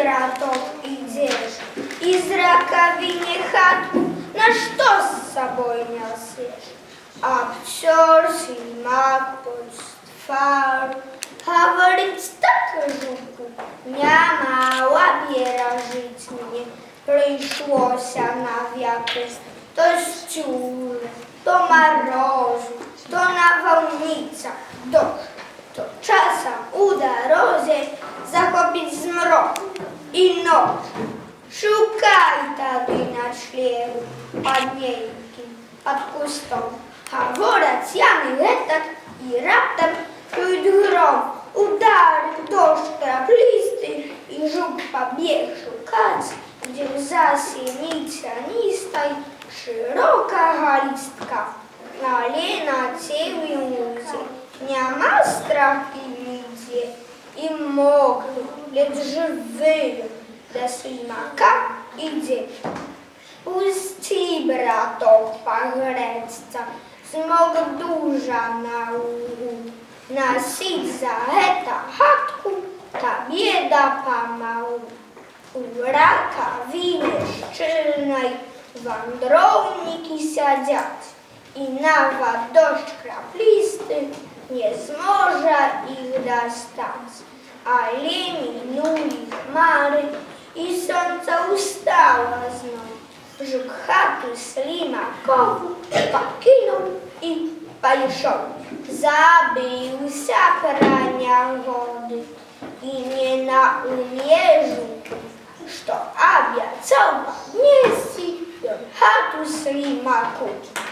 браток ідеш, із раковині хатку, на що з собою несеш? Обтер слимак под фару, говорить так жутко, не мала пережить мне, прийшлося нав'якось то стюли, то морозу, то навалниця, дощ, то часом у дорозі захопить змрок і ночь. Шукай тоді ночлегу под нейким, под кустом. Говорять, я не летак, і раптом чують гром, ударить дощ краплистий, і жук побіг шукать, де за синицянистой широка листка. Але на цій лузі нема страх і lecz żywy dla ślimaka idzie. Puści brato pagrecca, smog duża na łuku, na sidza heta chatku, ta bieda pomału. Uraka winy szczylnej wandrowniki siadziać i nawet dość kraplisty nie zmoże ich dać stać ale minuli mary i słońca ustała znów. Brzuch chaty slimakowu pokinął i pajszon zabił zaprania wody i nie na umierzu, że abia co nie zjadł chatu slimakowu.